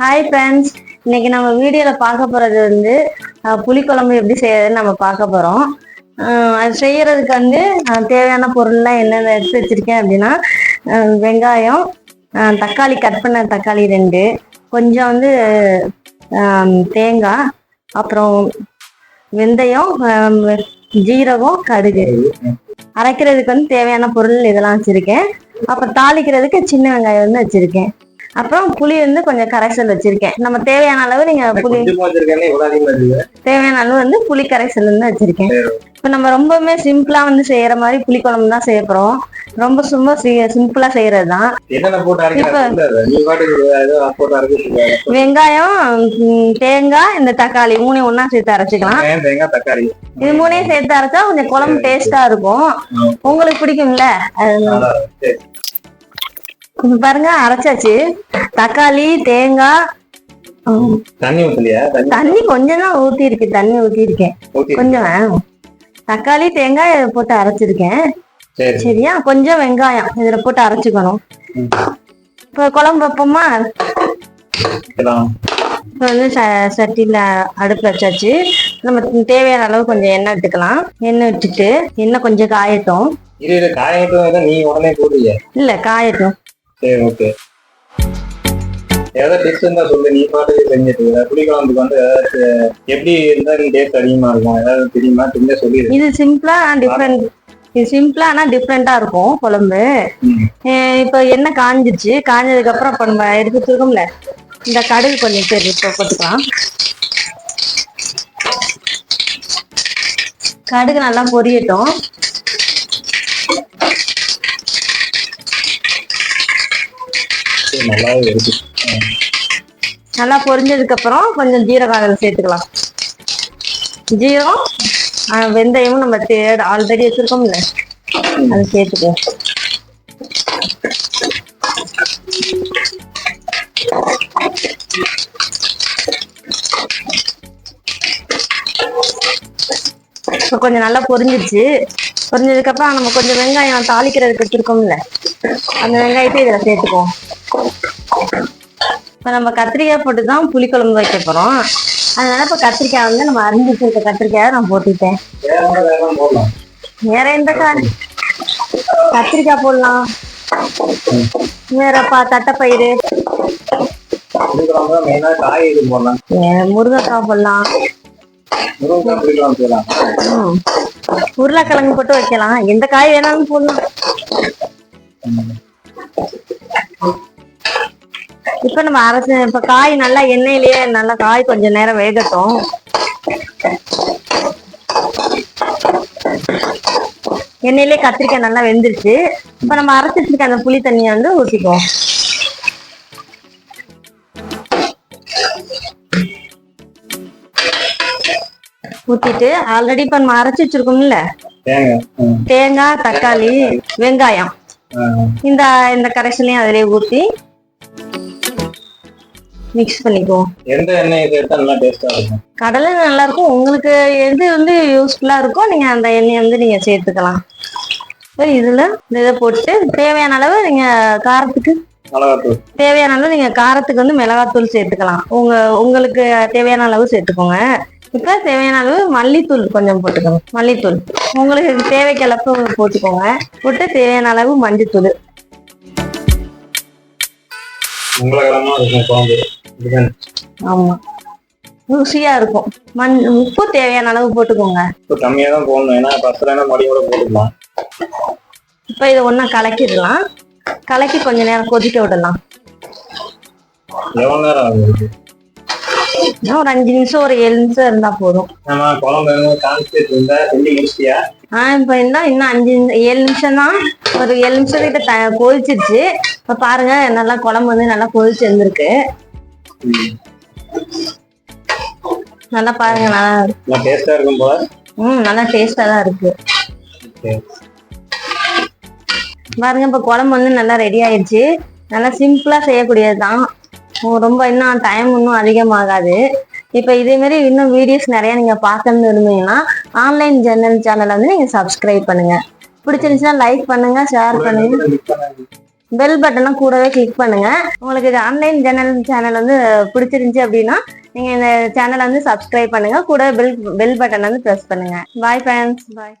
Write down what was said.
Hi friends இன்னைக்கு நம்ம வீடியோவில் பார்க்க போகிறது வந்து புளிக்குழம்பு எப்படி செய்யறதுன்னு நம்ம பார்க்க போகிறோம் அது செய்யறதுக்கு வந்து தேவையான பொருள்லாம் என்னென்ன எடுத்து வச்சிருக்கேன் அப்படின்னா வெங்காயம் தக்காளி கட் பண்ண தக்காளி ரெண்டு கொஞ்சம் வந்து தேங்காய் அப்புறம் வெந்தயம் ஜீரகம் கடுகு. அரைக்கிறதுக்கு வந்து தேவையான பொருள் இதெல்லாம் வச்சிருக்கேன். அப்புறம் தாளிக்கிறதுக்கு சின்ன வெங்காயம் வந்து வச்சிருக்கேன். அப்புறம் புளி வந்து கொஞ்சம் கரைசல் வச்சிருக்கேன். நம்ம தேவையான அளவு நீங்க புளி தேவையான அளவு வந்து புளி கரைசல் வந்து வச்சிருக்கேன். இப்ப நம்ம ரொம்பவுமே சிம்பிளா வந்து செய்யற மாதிரி புளி குழம்பு தான் செய்ய போறோம். ரொம்ப சும்மா சிம்பிளா செய்யறது தான் என்னென்ன போட்டு அரைக்கிறாங்க நீ பாட்டுக்கு ஏதோ போட்டு அரைச்சிட்டு வெங்காயம் தேங்காய் இந்த தக்காளி மூணையும் ஒண்ணா சேர்த்து அரைச்சிக்கலாம். இது மூணையும் சேர்த்து அரைச்சா கொஞ்சம் குழம்பு டேஸ்டா இருக்கும். உங்களுக்கு பிடிக்கும்ல? பாருங்க அரைச்சாச்சு. தக்காளி தேங்காய். தண்ணி ஊத்தலையா? தண்ணி கொஞ்சம் தான் ஊத்தி இருக்கு தண்ணி ஊத்தி இருக்கேன் கொஞ்சம். தக்காளி தேங்காய் போட்டு அரைச்சிருக்கேன். சரி. சரியா? கொஞ்சம் வெங்காயம் இதுல போட்டு அரைச்சுக்கணும். இப்ப குழம்பு வைப்போமா. இப்ப வந்து சட்டியில அடுப்புல வச்சாச்சு. நம்ம தேவையான அளவு கொஞ்சம் எண்ணெய் விட்டுக்கலாம் எண்ணெய் விட்டுட்டு எண்ணெய் கொஞ்சம் காயட்டும். இரு இரு காய விட்டு நீ உடனே போடுறிய இல்ல காயட்டும். சரி ஓகே ஏதாவது டிப்ஸ் இருந்தா சொல்லு நீ பாட்டுக்கு செஞ்சுட்டு இருக்க. புளிக்குழம்புக்கு வந்து ஏதாச்சும் எப்படி இருந்தா நீ டேஸ்ட் அதிகமா இருக்கும்? ஏதாவது தெரியுமா? தெரிஞ்சா சொல்லிடு இது சிம்பிளா டிஃப்ரெண்ட் இது சிம்பிளா ஆனா டிஃப்ரெண்டா இருக்கும் குழம்பு. இப்ப எண்ணெய் காஞ்சிச்சு? காஞ்சதுக்கு அப்புறம் இப்ப நம்ம எடுத்து இந்த கடுகு கொஞ்சம் சரி இப்போ போட்டுக்கலாம். கடுகு நல்லா பொரியட்டும். நல்லாவே இருக்கு. நல்லா பொரிஞ்சதுக்கு அப்புறம் கொஞ்சம் ஜீரகம் அதில் சேர்த்துக்கலாம் ஜீரம் வெந்தயமும் நம்ம தேட ஆல்ரெடி வச்சிருக்கோம்ல. அது சேர்த்துக்கோ இப்போ கொஞ்சம் நல்லா பொரிஞ்சிருச்சு பொரிஞ்சதுக்கு அப்புறம் நம்ம கொஞ்சம் வெங்காயம் தாளிக்கிறதுக்கு வச்சிருக்கோம்ல. அந்த வெங்காயத்தை இதில் சேர்த்துக்குவோம் இப்போ நம்ம கத்திரிக்காய் போட்டு தான் புளிக்குழம்பு வைக்க போகிறோம் அதனால இப்போ கத்திரிக்காய் வந்து நம்ம அரிஞ்சு வச்சிருக்க கத்திரிக்காயை நான் போட்டுட்டேன். வேற எந்த காய் கத்திரிக்காய் போடலாம். வேறப்பா தட்டைப்பயிறு. முருங்கக்காய் போடலாம். முருங்கைக்காய் போடலாம் உருளைக்கிழங்கு போட்டு வைக்கலாம். எந்த காய் வேணாலும் போடலாம். இப்போ நம்ம அரைச்சு இப்போ காய் நல்லா எண்ணெயிலேயே நல்லா காய் கொஞ்சம் நேரம் வேகட்டும். எண்ணெயிலே கத்திரிக்காய் நல்லா வெந்துருச்சு. இப்போ நம்ம அரைச்சு வச்சிருக்க அந்த புளி தண்ணியை வந்து ஊற்றிக்குவோம் ஊத்திட்டு ஆல்ரெடி இப்போ நம்ம அரைச்சு வச்சிருக்கோம்ல. தேங்காய் தக்காளி வெங்காயம். இந்த இந்த கரைசலையும் அதிலே ஊற்றி மிக்ஸ் பண்ணிக்குவோம். எந்த எண்ணெய் சேர்த்தா நல்லா டேஸ்டா இருக்கும்? கடலை நல்லா இருக்கும். உங்களுக்கு எது வந்து யூஸ்ஃபுல்லா இருக்கோ நீங்க அந்த எண்ணெயை வந்து நீங்க சேர்த்துக்கலாம். இதுல இந்த இதை போட்டு தேவையான அளவு நீங்க காரத்துக்கு மிளகாத்தூள். தேவையான அளவு நீங்க காரத்துக்கு வந்து மிளகாத்தூள் சேர்த்துக்கலாம். உங்க உங்களுக்கு தேவையான அளவு சேர்த்துக்கோங்க. இப்ப தேவையான அளவு மல்லித்தூள் கொஞ்சம் போட்டுக்கோங்க. மல்லித்தூள். உங்களுக்கு தேவைக்கு அளவு போட்டுக்கோங்க. போட்டு தேவையான அளவு மஞ்சத்தூள். உங்களகரமா இருக்கும் குழம்பு. ஆமா. ருசியா இருக்கும். மண் உப்பு தேவையான அளவு போட்டுக்கோங்க. இப்போ கம்மியா தான் போடணும். ஏன்னா பசங்க மறுபடியும் கூட போட்டுக்கலாம். இப்போ இதை ஒன்றா கலக்கிடலாம். கலக்கி கொஞ்ச நேரம் கொதிக்க விடலாம். எவ்வளவு நேரம்? இன்னும் ஒரு அஞ்சு நிமிஷம் ஒரு ஏழு நிமிஷம் இருந்தா போதும். நம்ம குழம்பு கான்செப்ட் இருந்தா செஞ்சு முடிச்சிட்டியா? ஆ இப்போ இன்னும் இன்னும் அஞ்சு ஏழு நிமிஷம் தான். ஒரு ஏழு நிமிஷம் கிட்ட கொதிச்சிருச்சு. இப்போ பாருங்க நல்லா குழம்பு வந்து நல்லா கொதிச்சு வந்திருக்கு. நல்லா பாருங்க நல்லா நல்லா டேஸ்டா இருக்கும் போல? ம் நல்லா டேஸ்டா தான் இருக்கு. பாருங்க இப்போ குழம்பு வந்து நல்லா ரெடி ஆயிடுச்சு. நல்லா சிம்பிளா செய்யக்கூடியது தான் ரொம்ப இன்னும் டைம் இன்னும் அதிகமாகாது. இப்போ இதே மாதிரி இன்னும் வீடியோஸ் நிறைய நீங்க பார்க்கணும்னு விரும்புனீங்கன்னா ஆன்லைன் ஜன்னல் சேனலை வந்து நீங்க சப்ஸ்கிரைப் பண்ணுங்க. பிடிச்சிருந்துச்சுன்னா லைக் பண்ணுங்க ஷேர் பண்ணுங்க. பெல் பட்டனும் கூடவே கிளிக் பண்ணுங்க. உங்களுக்கு இது ஆன்லைன் ஜன்னல் சேனல் வந்து பிடிச்சிருந்துச்சு அப்படின்னா நீங்க இந்த சேனலை வந்து சப்ஸ்கிரைப் பண்ணுங்க. கூட பெல் பெல் பட்டன் வந்து ப்ரெஸ் பண்ணுங்க. Bye friends bye